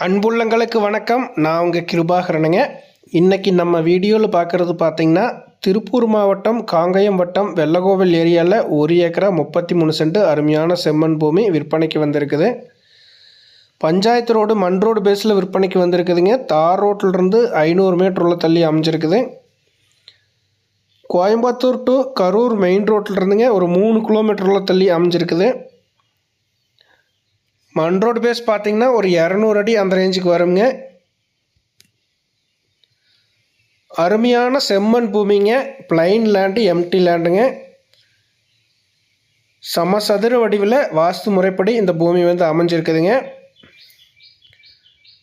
அன்புள்ளங்களுக்கு வணக்கம். நான் உங்கள் கிருபாகரனுங்க. இன்றைக்கி நம்ம வீடியோவில் பார்க்குறது பார்த்திங்கன்னா திருப்பூர் மாவட்டம் காங்கயம் வட்டம் வெள்ளகோவில் ஏரியாவில் ஒரு ஏக்கரா முப்பத்தி மூணு சென்ட் அருமையான செம்மண் பூமி விற்பனைக்கு வந்திருக்குது. பஞ்சாயத்து ரோடு மண் ரோடு பேஸில் விற்பனைக்கு வந்திருக்குதுங்க. தார் ரோட்டிலிருந்து ஐநூறு மீட்டர் உள்ள தள்ளி அமைஞ்சிருக்குது. கோயம்புத்தூர் டு கரூர் மெயின் ரோட்டில் இருந்துங்க. ஒரு மூணு கிலோமீட்டர் உள்ள தள்ளி அமைஞ்சிருக்குது. மண் ரோடு பேஸ் பார்த்தீங்கன்னா ஒரு இரநூறு அடி அந்த ரேஞ்சுக்கு வருங்க. அருமையான செம்மண் பூமிங்க. பிளைன் லேண்டு எம்டி லேண்டுங்க சமசதுர வடிவில் வாஸ்து முறைப்படி இந்த பூமி வந்து அமைஞ்சிருக்குதுங்க.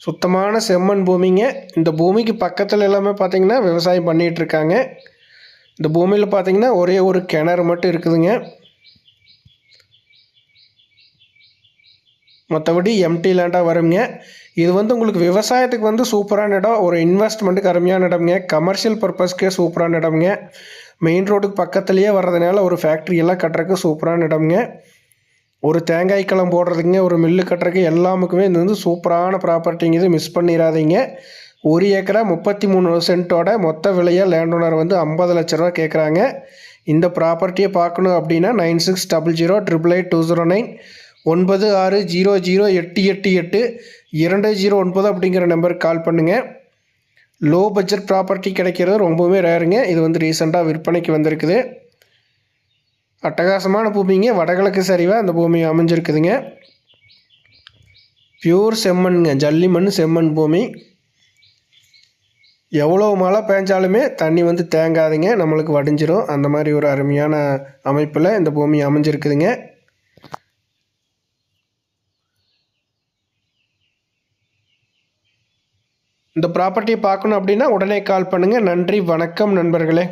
சுத்தமான செம்மண் பூமிங்க. இந்த பூமிக்கு பக்கத்தில் எல்லாமே பார்த்தீங்கன்னா விவசாயம் பண்ணிகிட்ருக்காங்க இந்த பூமியில் பார்த்தீங்கன்னா ஒரே ஒரு கிணறு மட்டும் இருக்குதுங்க. மற்றபடி எம்டி லேண்டாக வருங்க இது வந்து உங்களுக்கு விவசாயத்துக்கு வந்து சூப்பரான இடம். ஒரு இன்வெஸ்ட்மெண்ட்டுக்கு அருமையான இடம்ங்க. கமர்ஷியல் பர்பஸ்க்கே சூப்பரான இடம்ங்க. மெயின் ரோடுக்கு பக்கத்துலேயே வர்றதுனால ஒரு ஃபேக்ட்ரி எல்லாம் கட்டுறக்கு சூப்பரான இடம்ங்க. ஒரு தேங்காய் களம் போடுறதுக்குங்க ஒரு மில்லு கட்டுறதுக்கு எல்லாமுக்குமே இது வந்து சூப்பரான ப்ராப்பர்ட்டிங்க இது மிஸ் பண்ணிடாதீங்க ஒரு ஏக்கரா முப்பத்தி மூணு சென்ட்டோட மொத்த விலையாக லேண்ட் ஓனர் வந்து ஐம்பது லட்ச ரூபா கேட்குறாங்க இந்த ப்ராப்பர்ட்டியை பார்க்கணும் அப்படின்னா nine six double zero triple eight two zero nine ஒன்பது ஆறு ஜீரோ ஜீரோ எட்டு எட்டு எட்டு இரண்டு ஜீரோ ஒன்பது அப்படிங்கிற நம்பருக்கு கால் பண்ணுங்கள் லோ பட்ஜெட் ப்ராப்பர்ட்டி கிடைக்கிறது ரொம்பவுமே ரேருங்க இது வந்து ரீசெண்டாக விற்பனைக்கு வந்திருக்குது. அட்டகாசமான பூமிங்க. வடகிழக்கு சரிவாக அந்த பூமி அமைஞ்சிருக்குதுங்க. பியூர் செம்மண்ங்க ஜல்லிமண் செம்மண் பூமி. எவ்வளோ மழை பெஞ்சாலுமே தண்ணி வந்து தேங்காதுங்க. நம்மளுக்கு வடிஞ்சிரும். அந்த மாதிரி ஒரு அருமையான அமைப்பில் இந்த பூமி அமைஞ்சிருக்குதுங்க. இந்த ப்ராப்பர்ட்டியை பார்க்கணும் அப்படின்னா உடனே கால் பண்ணுங்கள் நன்றி வணக்கம் நண்பர்களே.